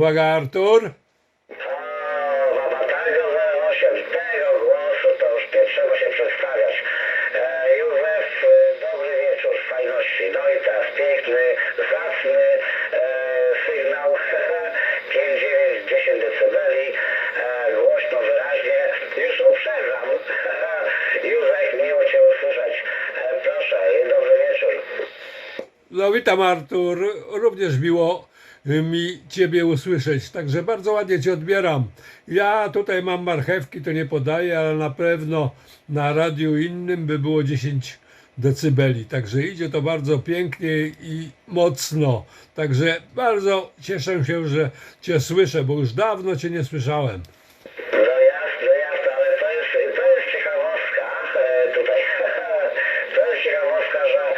Uwaga Artur. O, Babatego 08, tego głosu to już nie trzeba się przedstawiać. Józef, dobry wieczór, z fajności. No e, sygnał 5, 9, 10 decybeli, głośno, wyraźnie. Już uprzedzam. Józef, miło Cię usłyszeć. Proszę, dobry wieczór. No witam Artur, również miło mi Ciebie usłyszeć, także bardzo ładnie Cię odbieram. Ja tutaj mam marchewki, to nie podaję, ale na pewno na radiu innym by było 10 decybeli, także idzie to bardzo pięknie i mocno. Także bardzo cieszę się, że Cię słyszę, bo już dawno Cię nie słyszałem. Ciekawostka tutaj. To jest ciekawostka, że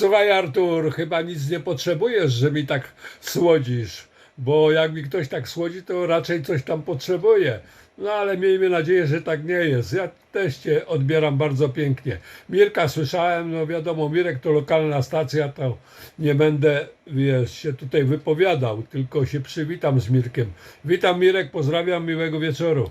Słuchaj Artur, chyba nic nie potrzebujesz, że mi tak słodzisz, bo jak mi ktoś tak słodzi, to raczej coś tam potrzebuje. No ale miejmy nadzieję, że tak nie jest. Ja też Cię odbieram bardzo pięknie. Mirka słyszałem, no wiadomo, Mirek to lokalna stacja, to nie będę, wiesz, się tutaj wypowiadał, tylko się przywitam z Mirkiem. Witam Mirek, pozdrawiam, miłego wieczoru.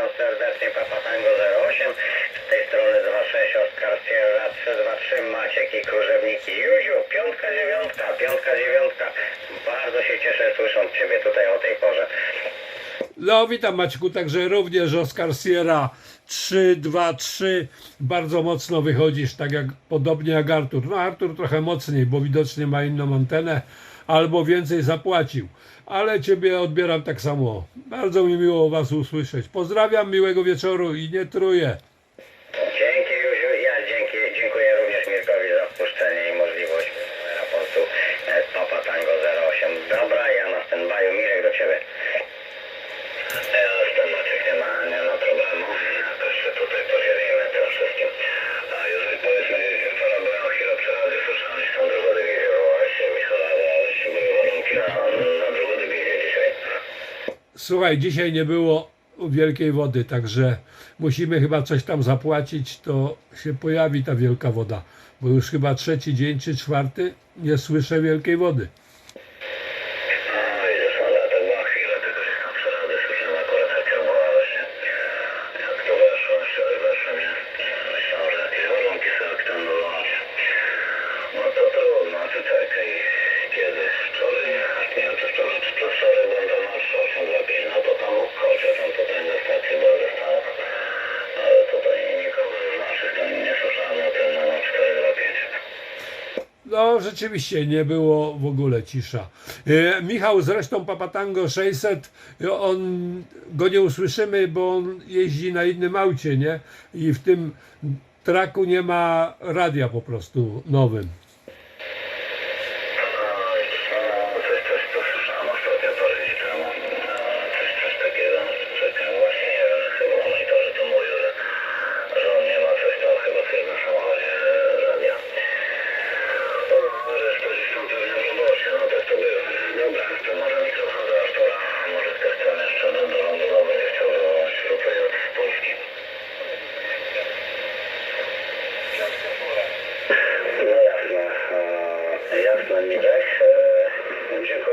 Witam serdecznie Papa Tango 08, z tej strony 26 Oskar Sierra 323 Maciek i Krużewniki Józiu, piątka, dziewiątka, piątka, dziewiątka. Bardzo się cieszę słysząc Ciebie tutaj o tej porze. No, witam Maćku, także również Oscar Sierra 3, 2, 3. Bardzo mocno wychodzisz, tak jak podobnie jak Artur. No, Artur trochę mocniej, bo widocznie ma inną antenę albo więcej zapłacił. Ale Ciebie odbieram tak samo. Bardzo mi miło Was usłyszeć. Pozdrawiam, miłego wieczoru i nie truję. Słuchaj, dzisiaj nie było wielkiej wody, także musimy chyba coś tam zapłacić, to się pojawi ta wielka woda. Bo już chyba trzeci dzień czy czwarty nie słyszę wielkiej wody. Rzeczywiście nie było w ogóle cisza. E, Michał zresztą Papatango 600, e, on go nie usłyszymy, bo on jeździ na innym aucie, nie? I w tym traku nie ma radia po prostu nowym.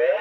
E,